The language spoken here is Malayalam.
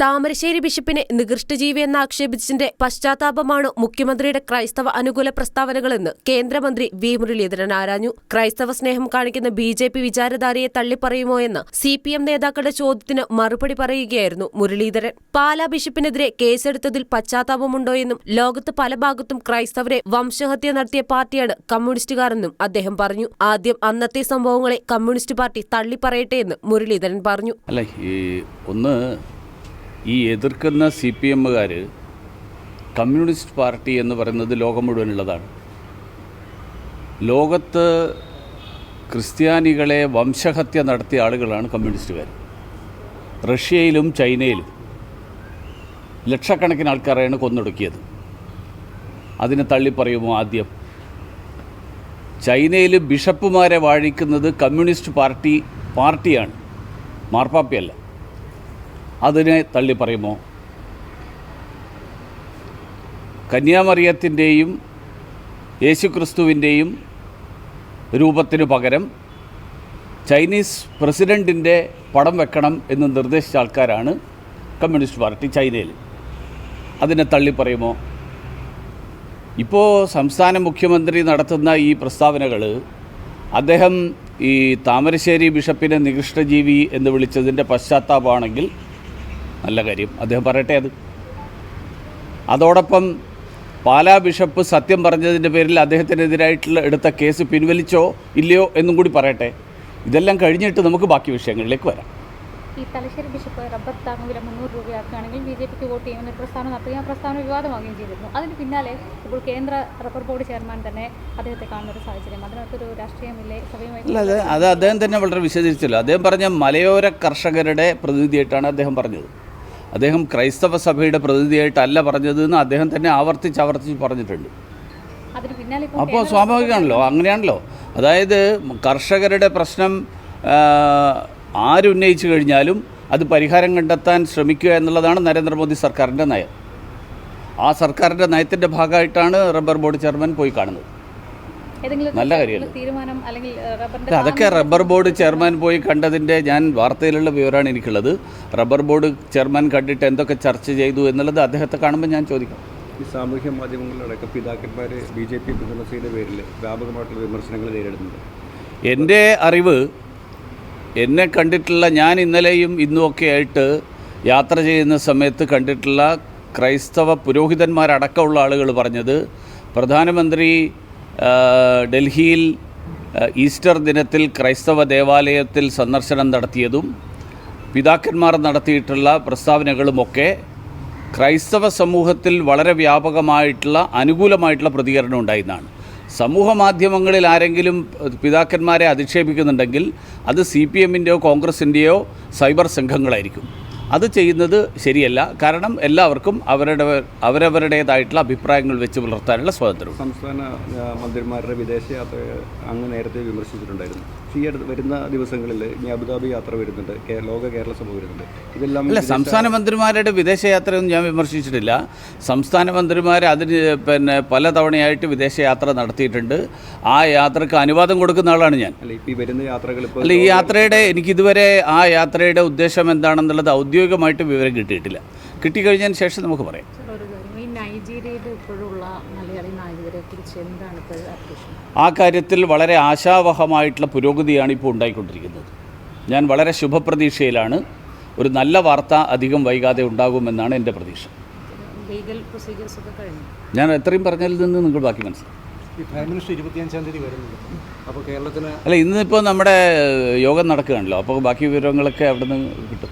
താമരശ്ശേരി ബിഷപ്പിനെ നികൃഷ്ടജീവിയെന്ന് ആക്ഷേപിച്ചതിന്റെ പശ്ചാത്താപമാണ് മുഖ്യമന്ത്രിയുടെ ക്രൈസ്തവ അനുകൂല പ്രസ്താവനകളെന്ന് കേന്ദ്രമന്ത്രി വി മുരളീധരൻ ആരാഞ്ഞു. ക്രൈസ്തവ സ്നേഹം കാണിക്കുന്ന ബി ജെ പി വിചാരധാരയെ തള്ളിപ്പറയുമോ എന്ന് സി പി എം നേതാക്കളുടെ ചോദ്യത്തിന് മറുപടി പറയുകയായിരുന്നു മുരളീധരൻ. പാലാ ബിഷപ്പിനെതിരെ കേസെടുത്തതിൽ പശ്ചാത്താപമുണ്ടോയെന്നും ലോകത്ത് പല ഭാഗത്തും ക്രൈസ്തവരെ വംശഹത്യ നടത്തിയ പാർട്ടിയാണ് കമ്മ്യൂണിസ്റ്റുകാരെന്നും അദ്ദേഹം പറഞ്ഞു. ആദ്യം അന്നത്തെ സംഭവങ്ങളെ കമ്മ്യൂണിസ്റ്റ് പാർട്ടി തള്ളിപ്പറയട്ടെ എന്ന് മുരളീധരൻ പറഞ്ഞു. അല്ല ഈ ഒന്ന് ഈ എതിർക്കുന്ന സി പി എമ്മുകാർ കമ്മ്യൂണിസ്റ്റ് പാർട്ടി എന്ന് പറയുന്നത് ലോകം മുഴുവനുള്ളതാണ്. ലോകത്ത് ക്രിസ്ത്യാനികളെ വംശഹത്യ നടത്തിയ ആളുകളാണ് കമ്മ്യൂണിസ്റ്റുകാർ റഷ്യയിലും ചൈനയിലും ലക്ഷക്കണക്കിന് ആൾക്കാരെയാണ് കൊന്നൊടുക്കിയത്. അതിനെ തള്ളിപ്പറയുമോ ആദ്യം? ചൈനയിൽ ബിഷപ്പുമാരെ വാഴിക്കുന്നത് കമ്മ്യൂണിസ്റ്റ് പാർട്ടി പാർട്ടിയാണ്. മാർപ്പാപ്പയല്ല. അതിനെ തള്ളി പറയുമോ? കന്യാമറിയത്തിന്റെയും യേശുക്രിസ്തുവിന്റെയും രൂപത്തിനു പകരം ചൈനീസ് പ്രസിഡന്റിന്റെ പടം വെക്കണം എന്ന് നിർദ്ദേശിച്ച ആൾക്കാരാണ് കമ്മ്യൂണിസ്റ്റ് പാർട്ടി ചൈനയിൽ. അതിനെ തള്ളി പറയുമോ? ഇപ്പോൾ സംസ്ഥാന മുഖ്യമന്ത്രി നടത്തുന്ന ഈ പ്രസ്താവനകൾ അദ്ദേഹം ഈ താമരശ്ശേരി ബിഷപ്പിനെ നികൃഷ്ടജീവി എന്ന് വിളിച്ചതിന്റെ പശ്ചാത്താപമാണെങ്കിൽ നല്ല കാര്യം. അദ്ദേഹം പറയട്ടെ അത്. അതോടൊപ്പം പാലാ ബിഷപ്പ് സത്യം പറഞ്ഞതിന്റെ പേരിൽ അദ്ദേഹത്തിനെതിരായിട്ടുള്ള എടുത്ത കേസ് പിൻവലിച്ചോ ഇല്ലയോ എന്നും കൂടി പറയട്ടെ. ഇതെല്ലാം കഴിഞ്ഞിട്ട് നമുക്ക് ബാക്കി വിഷയങ്ങളിലേക്ക് വരാം. ഈ തലശ്ശേരി ബിഷപ്പ് റബ്ബർ താങ്ങുവില മുന്നൂറ് രൂപയാക്കുകയാണെങ്കിൽ ബി ജെ പിക്ക് വോട്ട് ചെയ്യുമെന്ന പ്രസ്താവന നടത്തുകയും ആ പ്രസ്താവന വിവാദമാവുകയും ചെയ്തിരുന്നു. അതിന് പിന്നാലെ ഇപ്പോൾ കേന്ദ്ര റബ്ബർ ബോർഡ് ചെയർമാൻ തന്നെ അദ്ദേഹത്തെ കാണുന്ന ഒരു സാഹചര്യം. അതിനകത്തൊരു രാഷ്ട്രീയമില്ലേ? സഭയുമായി അത് അദ്ദേഹം തന്നെ വളരെ വിശദീകരിച്ചല്ലോ. അദ്ദേഹം പറഞ്ഞ മലയോര കർഷകരുടെ പ്രതിനിധിയായിട്ടാണ് അദ്ദേഹം പറഞ്ഞത്. അദ്ദേഹം ക്രൈസ്തവ സഭയുടെ പ്രതിനിധിയായിട്ടല്ല പറഞ്ഞത് എന്ന് അദ്ദേഹം തന്നെ ആവർത്തിച്ച് ആവർത്തിച്ച് പറഞ്ഞിട്ടുണ്ട്. അപ്പോൾ സ്വാഭാവികമാണല്ലോ അങ്ങനെയാണല്ലോ. അതായത് കർഷകരുടെ പ്രശ്നം ആരുന്നയിച്ചു കഴിഞ്ഞാലും അത് പരിഹാരം കണ്ടെത്താൻ ശ്രമിക്കുക എന്നുള്ളതാണ് നരേന്ദ്രമോദി സർക്കാരിന്റെ നയം. ആ സർക്കാരിന്റെ നയത്തിന്റെ ഭാഗമായിട്ടാണ് റബ്ബർ ബോർഡ് ചെയർമാൻ പോയി കാണുന്നത്. നല്ല കാര്യമല്ലേ? തീരുമാനം അല്ലെങ്കിൽ ഏഹ്, അതൊക്കെ റബ്ബർ ബോർഡ് ചെയർമാൻ പോയി കണ്ടതിന്റെ ഞാൻ വാർത്തയിലുള്ള വിവരമാണ് എനിക്കുള്ളത്. റബ്ബർ ബോർഡ് ചെയർമാൻ കണ്ടിട്ട് എന്തൊക്കെ ചർച്ച ചെയ്തു എന്നുള്ളത് അദ്ദേഹത്തെ കാണുമ്പോൾ ഞാൻ ചോദിക്കാം. ഈ സാമൂഹ്യ മാധ്യമങ്ങളിലടക്കം പിതാക്കന്മാർ ബി ജെ പി പിന്തുണസിയുടെ പേരിൽ വ്യാപകമായിട്ടുള്ള വിമർശനങ്ങൾ നേരിടുന്നുണ്ട്. എന്റെ അറിവ് എന്നെ കണ്ടിട്ടുള്ള ഞാൻ ഇന്നലെയും ഇന്നുമൊക്കെ ആയിട്ട് യാത്ര ചെയ്യുന്ന സമയത്ത് കണ്ടിട്ടുള്ള ക്രൈസ്തവ പുരോഹിതന്മാരടക്കമുള്ള ആളുകൾ പറഞ്ഞത് പ്രധാനമന്ത്രി ഡൽഹിയിൽ ഈസ്റ്റർ ദിനത്തിൽ ക്രൈസ്തവ ദേവാലയത്തിൽ സന്ദർശനം നടത്തിയതും പിതാക്കന്മാർ നടത്തിയിട്ടുള്ള പ്രസ്താവനകളുമൊക്കെ ക്രൈസ്തവ സമൂഹത്തിൽ വളരെ വ്യാപകമായിട്ടുള്ള അനുകൂലമായിട്ടുള്ള പ്രതികരണം ഉണ്ടായിരുന്നതാണ്. സമൂഹ മാധ്യമങ്ങളിൽ ആരെങ്കിലും പിതാക്കന്മാരെ അധിക്ഷേപിക്കുന്നുണ്ടെങ്കിൽ അത് സി പി എമ്മിന്റെയോ കോൺഗ്രസിന്റെയോ സൈബർ സംഘങ്ങളായിരിക്കും. അത് ചെയ്യുന്നത് ശരിയല്ല. കാരണം എല്ലാവർക്കും അവരുടെ അവരവരുടേതായിട്ടുള്ള അഭിപ്രായങ്ങൾ വെച്ച് പുലർത്താനുള്ള സ്വാതന്ത്ര്യം സംസ്ഥാന മന്ത്രിമാരുടെ വിദേശയാത്ര അങ്ങ് നേരത്തെ വിമർശിച്ചിട്ടുണ്ടായിരുന്നു. ഈ അടുത്ത് വരുന്ന ദിവസങ്ങളിൽ ഇനി അബുദാബി യാത്ര വരുന്നുണ്ട്. ലോക കേരള സഭ വരുന്നുണ്ട്. ഇതെല്ലാം അല്ല സംസ്ഥാന മന്ത്രിമാരുടെ വിദേശയാത്രയൊന്നും ഞാൻ വിമർശിച്ചിട്ടില്ല. സംസ്ഥാന മന്ത്രിമാർ അതിന് പിന്നെ പലതവണയായിട്ട് വിദേശയാത്ര നടത്തിയിട്ടുണ്ട്. ആ യാത്രയ്ക്ക് അനുവാദം കൊടുക്കുന്ന ആളാണ് ഞാൻ. അല്ല ഇപ്പോൾ ഈ വരുന്ന യാത്രകൾ അല്ല ഈ യാത്രയുടെ എനിക്കിതുവരെ ആ യാത്രയുടെ ഉദ്ദേശം എന്താണെന്നുള്ളത് ഔദ്യോഗികമായിട്ട് വിവരം കിട്ടിയിട്ടില്ല. കിട്ടിക്കഴിഞ്ഞതിന് ശേഷം നമുക്ക് പറയാം. ഒരു കാര്യം. ഈ നൈജീരിയയിൽ ഇപ്പോഴുള്ള മലയാളി നായകരെ കുറിച്ച് എന്താണ് ഇപ്പോൾ ആ കാര്യത്തിൽ വളരെ ആശാവഹമായിട്ടുള്ള പുരോഗതിയാണ് ഇപ്പോൾ ഉണ്ടായിക്കൊണ്ടിരിക്കുന്നത്. ഞാൻ വളരെ ശുഭപ്രതീക്ഷയിലാണ് ഒരു നല്ല വാർത്ത അധികം വൈകാതെ ഉണ്ടാകുമെന്നാണ് എന്റെ പ്രതീക്ഷ. ലീഗൽ പ്രൊസീജിയേഴ്സ് ഒക്കെ കഴിഞ്ഞു. ഞാൻ എത്രയും പറഞ്ഞതിൽ നിന്ന് നിങ്ങൾ ബാക്കി മനസ്സിലാക്കും ഈ പ്രൈം മിനിസ്റ്റർ ഇരുപത്തിയഞ്ചാം തീയതി വരുന്നുണ്ട്. അപ്പോൾ കേരളത്തിന് അല്ല ഇന്നിപ്പോൾ നമ്മുടെ യോഗം നടക്കുകയാണല്ലോ. അപ്പോൾ ബാക്കി വിവരങ്ങളൊക്കെ അവിടെ നിന്ന് കിട്ടും.